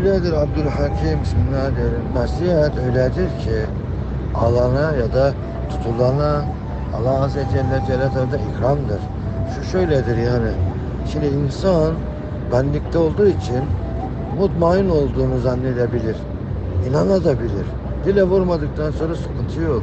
Öyledir Abdülhakim Bismillahirrahmanirrahim. Nasihat öyledir ki alana ya da tutulana Allah Azze Celle Celaluhu'da ikramdır. Şu şöyledir yani. Şimdi insan benlikte olduğu için mutmain olduğunu zannedebilir. İnanabilir. Dile vurmadıktan sonra sıkıntı yok.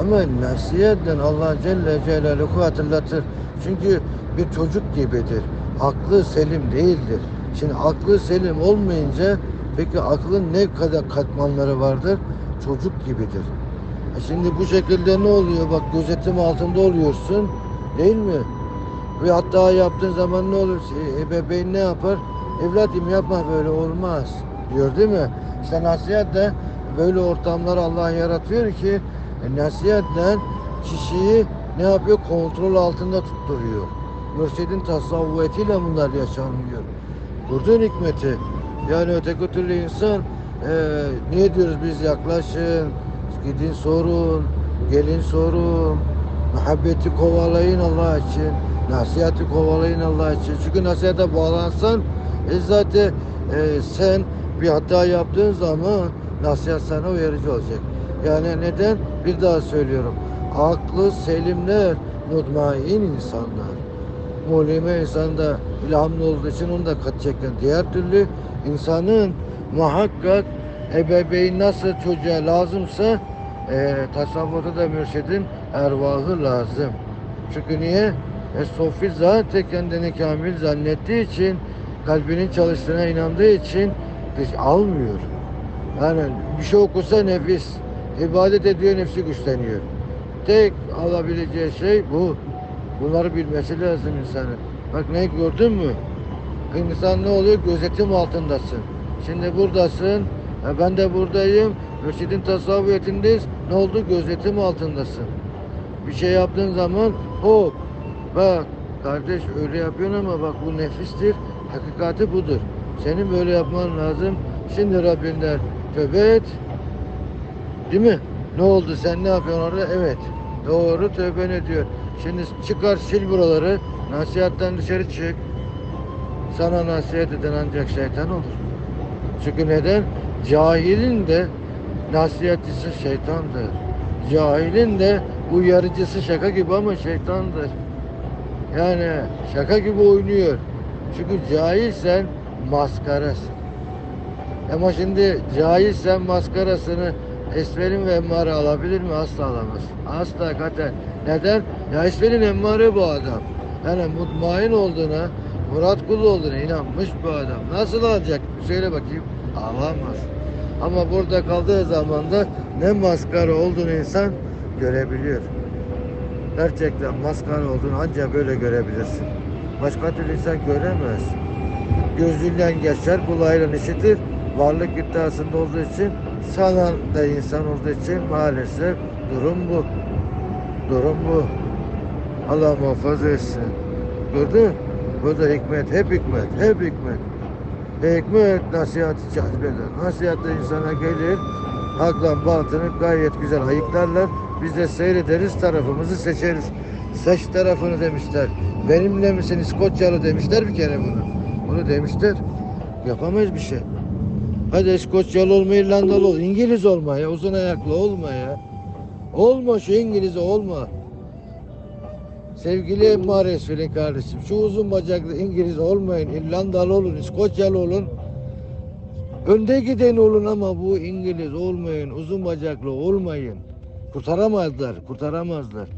Ama nasihatle Allah Celle Celaluhu hatırlatır. Çünkü bir çocuk gibidir. Aklı selim değildir. Şimdi aklı selim olmayınca peki aklın ne kadar katmanları vardır? Çocuk gibidir. E Şimdi bu şekilde ne oluyor? Bak gözetim altında oluyorsun. Değil mi? Ve hatta yaptığın zaman ne olur? E, Ebeveyn ne yapar? Evladım yapma böyle olmaz. Diyor değil mi? İşte nasihat de böyle ortamlar Allah yaratıyor ki e, nasihatle kişiyi ne yapıyor? Kontrol altında tutturuyor. Mürşidin tasavvufetiyle bunlar yaşanmıyor. Gördüğün hikmeti. Yani öteki türlü insan e, niye diyoruz biz yaklaşın, gidin sorun, gelin sorun, muhabbeti kovalayın Allah için, nasihati kovalayın Allah için. Çünkü nasihate bağlansan e zaten e, sen bir hata yaptığın zaman nasihat sana uyarıcı olacak. Yani neden? Bir daha söylüyorum. Aklı selimler, mutmain insanlar. Mulime insanda ilhamlı olduğu için onu da katacaklar. Diğer türlü insanın muhakkak ebeveyn nasıl çocuğa lazımsa e, tasavvufta da mürşidin ervahı lazım. Çünkü niye? E, Sofi zaten kendini kamil zannettiği için kalbinin çalıştığına inandığı için dış almıyor. Yani bir şey okusa nefis, ibadet ediyor nefsi güçleniyor. Tek alabileceği şey bu. Bunları bilmesi lazım insanın. Bak ne gördün mü? İnsan ne oluyor? Gözetim altındasın. Şimdi buradasın. e, ben de buradayım. Mürşidin tasavvufiyetindeyiz. Ne oldu? Gözetim altındasın. Bir şey yaptığın zaman hop bak kardeş öyle yapıyorsun ama bak bu nefistir. Hakikati budur. Senin böyle yapman lazım. Şimdi Rabbinden tövbe et. Değil mi? Ne oldu sen ne yapıyorsun orada? Evet. Doğru tövben ediyor. Şimdi çıkar sil buraları. Nasihatten dışarı çık. Sana nasihat eden ancak şeytan olur. Çünkü neden? Cahilin de nasihatçisi şeytandır. Cahilin de uyarıcısı şaka gibi ama şeytandır. Yani şaka gibi oynuyor. Çünkü cahilsen maskarasın. Ama şimdi cahilsen maskarasını Esmer'in ve Emmare alabilir mi? Asla alamaz. Asla katen. Neden? Ya Esmer'in Emmare bu adam. Yani mutmain olduğuna, Murat kul olduğuna inanmış bu adam. Nasıl alacak? Söyle bakayım. Alamaz. Ama burada kaldığı zaman da ne maskara olduğunu insan görebiliyor. Gerçekten maskara olduğunu ancak böyle görebilirsin. Başka türlü insan göremez. Gözünden geçer, kulağıyla işitir. Varlık iddiasında olduğu için sana da insan olduğu için maalesef durum bu. Durum bu. Allah muhafaza etsin. Gördün? Bu da hikmet, hep hikmet, hep hikmet. Hikmet nasihatı cazbeder. Nasihat da insana gelir. Hakla batını gayet güzel ayıklarlar. Biz de seyrederiz, tarafımızı seçeriz. Seç tarafını demişler. Benimle misin İskoçyalı demişler bir kere bunu. Bunu demişler. Yapamayız bir şey. Hadi İskoçyalı olma, İrlandalı ol. İngiliz olma ya, uzun ayaklı olma ya. Olma şu İngiliz olma. Sevgili Emmare Esfel'in kardeşim, şu uzun bacaklı İngiliz olmayın, İrlandalı olun, İskoçyalı olun. Önde giden olun ama bu İngiliz olmayın, uzun bacaklı olmayın. Kurtaramazlar, kurtaramazlar.